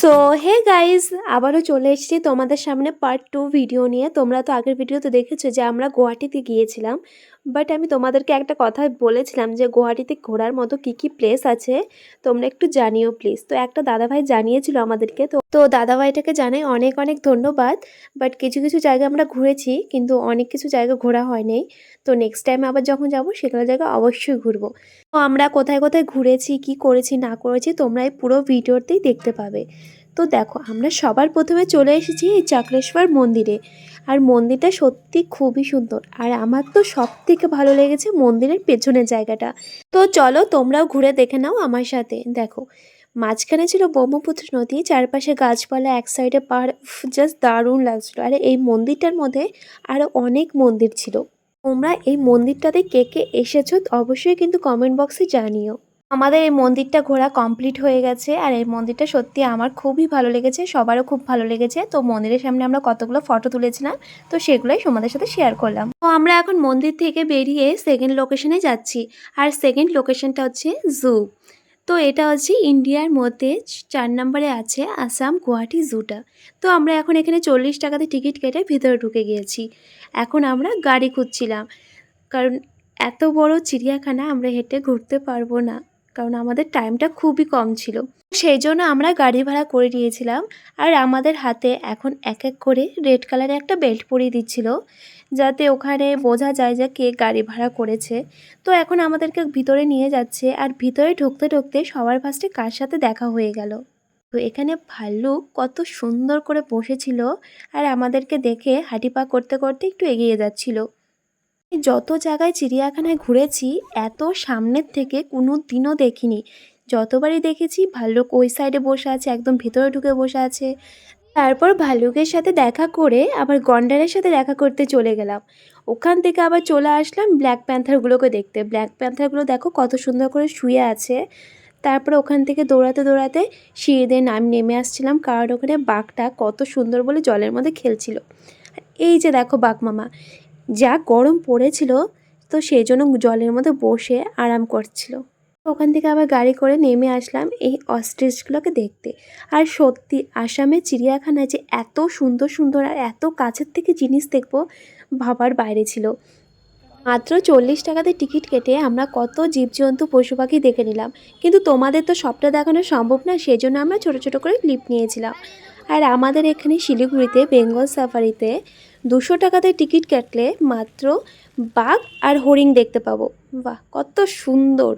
So hey guys আবারও চলে এসেছি তোমাদের সামনে পার্ট টু ভিডিও নিয়ে। তোমরা তো আগের ভিডিও তো দেখেছ যে আমরা গুয়াহাটিতে গিয়েছিলাম। বাট আমি তোমাদেরকে একটা কথা বলেছিলাম যে গুয়াহাটিতে ঘোরার মতো কি কি প্লেস আছে? তোমরা একটু জানিও প্লিজ তো একটা দাদাভাই জানিয়েছিল আমাদেরকে। তো তো দাদাভাইটাকে জানাই অনেক অনেক ধন্যবাদ। বাট কিছু কিছু জায়গা আমরা ঘুরেছি, কিন্তু অনেক কিছু জায়গা ঘোরা হয়নি। তো নেক্সট টাইম আবার যখন যাব সেগুলো জায়গা অবশ্যই ঘুরবো। তো আমরা কোথায় কোথায় ঘুরেছি, কি করেছি, না করেছি, তোমরা এই পুরো ভিডিওতেই দেখতে পাবে। তো দেখো, আমরা সবার প্রথমে চলে এসেছি এই চাকলেশ্বর মন্দিরে। আর মন্দিরটা সত্যি খুবই সুন্দর। আর আমার তো সব থেকে ভালো লেগেছে মন্দিরের পেছনের জায়গাটা। তো চলো, তোমরাও ঘুরে দেখে নাও আমার সাথে। দেখো, মাঝখানে ছিল ব্রহ্মপুত্র নদী, চারপাশে গাছপালা, এক সাইডে পাহাড় জাস্ট দারুণ লাগছিল। আর, এই মন্দিরটার মধ্যে আরও অনেক মন্দির ছিল। তোমরা এই মন্দিরটাতে কে কে এসেছ অবশ্যই কিন্তু কমেন্ট বক্সে জানিও। আমাদের এই মন্দিরটা ঘোরা কমপ্লিট হয়ে গেছে, আর এই মন্দিরটা সত্যি আমার খুবই ভালো লেগেছে, সবারও খুব ভালো লেগেছে। তো মন্দিরের সামনে আমরা কতগুলো ফটো তুলেছিলাম, তো সেগুলোই তোমাদের সাথে শেয়ার করলাম। তো আমরা এখন মন্দির থেকে বেরিয়ে সেকেন্ড লোকেশনে যাচ্ছি, আর সেকেন্ড লোকেশনটা হচ্ছে জু তো এটা হচ্ছে ইন্ডিয়ার মধ্যে চার নম্বরে আছে আসাম গুয়াহাটি জুটা তো আমরা এখন এখানে চল্লিশ টাকাতে টিকিট কেটে ভিতরে ঢুকে গিয়েছি। এখন আমরা গাড়ি খুঁজছিলাম, কারণ এত বড় চিড়িয়াখানা আমরা হেঁটে ঘুরতে পারব না। কারণ আমাদের টাইমটা খুবই কম ছিল। সেই জন্য আমরা গাড়ি ভাড়া করে নিয়েছিলাম আর আমাদের হাতে এখন এক এক করে রেড কালারে একটা বেল্ট পরিয়ে দিচ্ছিল, যাতে ওখানে বোঝা যায় যে কে গাড়ি ভাড়া করেছে। তো এখন আমাদেরকে ভিতরে নিয়ে যাচ্ছে আর ভিতরে ঢুকতে ঢুকতে সবার ফার্স্টে কার সাথে দেখা হয়ে গেল। তো এখানে ভাল্লুক কত সুন্দর করে বসেছিল আর আমাদেরকে দেখে হাঁটি পা করতে করতে একটু এগিয়ে যাচ্ছিল। যত জায়গায় চিড়িয়াখানায় ঘুরেছি, এত সামনের থেকে কোনো দিনও দেখিনি। যতবারই দেখেছি, ভাল্লুক ওই সাইডে বসে আছে, একদম ভিতরে ঢুকে বসে আছে। তারপর ভাল্লুকের সাথে দেখা করে আবার গন্ডারের সাথে দেখা করতে চলে গেলাম। ওখান থেকে আবার চলে আসলাম ব্ল্যাক প্যান্থারগুলোকে দেখতে। ব্ল্যাক প্যান্থারগুলো দেখো কত সুন্দর করে শুয়ে আছে। তারপরে ওখান থেকে দৌড়াতে দৌড়াতে সিঁড়ি দিয়ে নাম নেমে আসছিলাম, কারণ ওখানে বাঘটা কত সুন্দর বলে জলের মধ্যে খেলছিল। এই যে দেখো বাঘ মামা যা গরম পড়েছিল, তো সেই জন্য জলের মধ্যে বসে আরাম করছিল। ওখান থেকে আবার গাড়ি করে নেমে আসলাম এই অস্ট্রিচগুলোকে দেখতে। আর সত্যি আসামের চিড়িয়াখানায় যে এত সুন্দর সুন্দর আর এত কাছের থেকে জিনিস দেখব, ভাবার বাইরে ছিল। মাত্র চল্লিশ টাকাতে টিকিট কেটে আমরা কত জীবজন্তু, পশু পাখি দেখে নিলাম। কিন্তু তোমাদের তো সবটা দেখানো সম্ভব না সেই জন্য আমরা ছোটো ছোটো করে ক্লিপ নিয়েছিলাম। আর আমাদের এখানে শিলিগুড়িতে, বেঙ্গল সাফারিতে দুশো টাকাতে টিকিট কাটলে মাত্র বাঘ আর হরিণ দেখতে পাবো। বাহ, কত সুন্দর!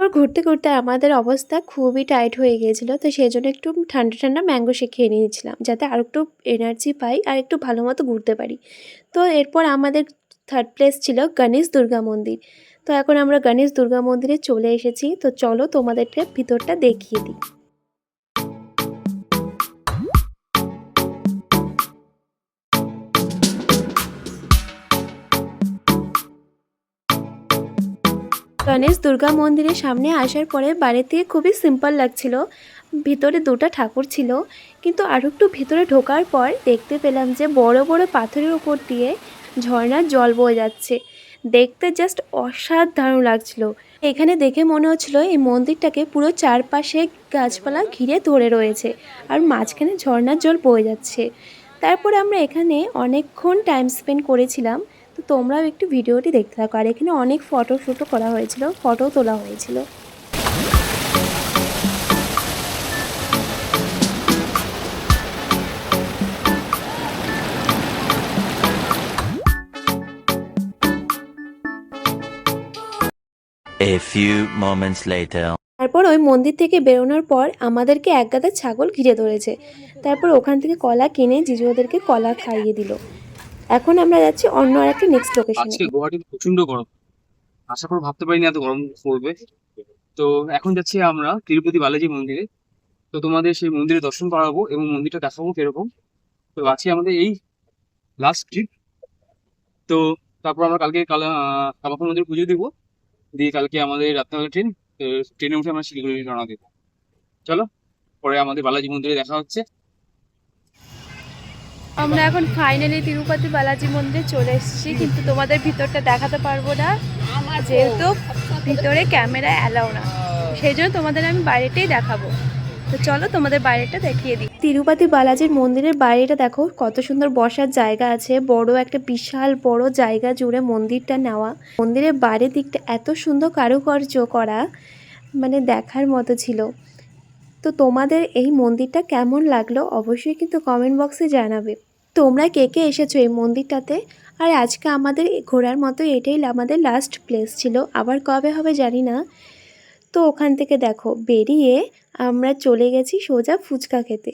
ঘুরতে ঘুরতে আমাদের অবস্থা খুবই টাইট হয়ে গিয়েছিল, তো সেই জন্য একটু ঠান্ডা ঠান্ডা ম্যাঙ্গো শেক খেয়ে নিয়েছিলাম, যাতে আর একটু এনার্জি পাই আর একটু ভালো মতো ঘুরতে পারি। তো এরপর আমাদের থার্ড প্লেস ছিল গণেশ দুর্গা মন্দির। তো এখন আমরা গণেশ দুর্গা মন্দিরে চলে এসেছি, তো চলো তোমাদেরকে ভিতরটা দেখিয়ে দিই। গণেশ দুর্গা মন্দিরের সামনে আসার পরে বাড়িতে খুবই সিম্পল লাগছিল। ভিতরে দুটো ঠাকুর ছিল, কিন্তু আরও একটু ভিতরে ঢোকার পর দেখতে পেলাম যে বড় বড় পাথরের উপর দিয়ে ঝর্ণার জল বয়ে যাচ্ছে। দেখতে জাস্ট অসাধারণ লাগছিল। এখানে দেখে মনে হচ্ছিল এই মন্দিরটাকে পুরো চারপাশে গাছপালা ঘিরে ধরে রয়েছে আর মাঝখানে ঝর্ণার জল বয়ে যাচ্ছে। তারপরে আমরা এখানে অনেকক্ষণ টাইম স্পেন্ড করেছিলাম। তো তোমরাও একটু ভিডিওটি দেখতে থাকো। আর এখানে অনেক ফটো শুটও করা হয়েছিল ফটো তোলা হয়েছিল। A few moments later. তারপর ওই মন্দির থেকে বেরোনোর পর আমাদেরকে এক গাদা ছাগল ঘিরে ধরেছে। তারপর ওখান থেকে কলা কিনে জিজু ওদেরকে কলা খাইয়ে দিল। এখন আমরা যাচ্ছি অন্য আর একটা নেক্সট লোকেশনে আজকে গুয়াহাটিতে প্রচণ্ড গরম। আশা করে ভাবতে পারিনি এত গরম পড়বে। তো এখন যাচ্ছি আমরা তিরুপতি বালাজি মন্দিরে। তো তোমাদের সেই মন্দিরে দর্শন করাবো এবং মন্দিরটা দেখাবো কীরকম। তো আজকে আমাদের এই লাস্ট ট্রিপ তো তারপর আমরা কালকে কালা, কামাখ্যা মন্দির পুজো দিব। দিয়ে কালকে আমাদের রাত্রেবেলা ট্রেন ট্রেনে উঠে আমরা শিলিগুড়ি রওনা দেবো। চলো, পরে আমাদের বালাজি মন্দিরে দেখা হচ্ছে। আমরা এখন ফাইনালি তিরুপতি বালাজি মন্দিরে চলে এসেছি, কিন্তু তোমাদের ভিতরটা দেখাতে পারব না। যেহেতু ভিতরে ক্যামেরা অ্যালাউ না। সেই জন্য তোমাদের আমি বাইরেটাই দেখাবো। তো চলো তোমাদের বাইরেটা দেখিয়ে দিই। তিরুপতি বালাজির মন্দিরের বাইরেটা দেখো, কত সুন্দর বসার জায়গা আছে, বড় একটা বিশাল বড় জায়গা জুড়ে মন্দিরটা নেওয়া। মন্দিরের বাইরের দিকটা এত সুন্দর কারুকার্য করা মানে দেখার মতো ছিল। তো তোমাদের এই মন্দিরটা কেমন লাগল অবশ্যই কিন্তু কমেন্ট বক্সে জানাবে। তোমরা কে কে এসেছ এই মন্দিরটাতে? আর আজকে আমাদের ঘোরার মতো এটাই আমাদের লাস্ট প্লেস ছিল। আবার কবে হবে জানি না। তো ওখান থেকে দেখো, বেরিয়ে আমরা চলে গেছি সোজা ফুচকা খেতে।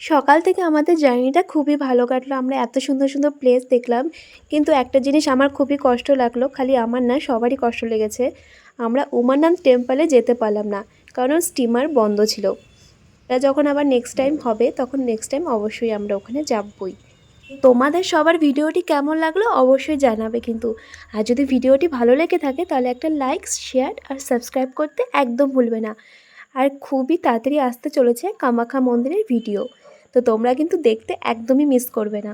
সকাল থেকে আমাদের জার্নিটা খুবই ভালো কাটলো। আমরা এত সুন্দর সুন্দর প্লেস দেখলাম। কিন্তু একটা জিনিস আমার খুবই কষ্ট লাগল, খালি আমার না সবারই কষ্ট লেগেছে। আমরা উমানন্দ টেম্পলে যেতে পারলাম না। কারণ স্টিমার বন্ধ ছিল। এটা যখন আবার নেক্সট টাইম হবে, তখন নেক্সট টাইম অবশ্যই আমরা ওখানে যাবই। তোমাদের সবার ভিডিওটি কেমন লাগল অবশ্যই জানাবে কিন্তু। আর যদি ভিডিওটি ভালো লেগে থাকে, তাহলে একটা লাইক শেয়ার আর সাবস্ক্রাইব করতে একদম ভুলবে না। আর খুবই তাড়াতাড়ি আসতে চলেছে কামাখ্যা মন্দিরের ভিডিও তো তোমরা কিন্তু দেখতে একদমই মিস করবে না।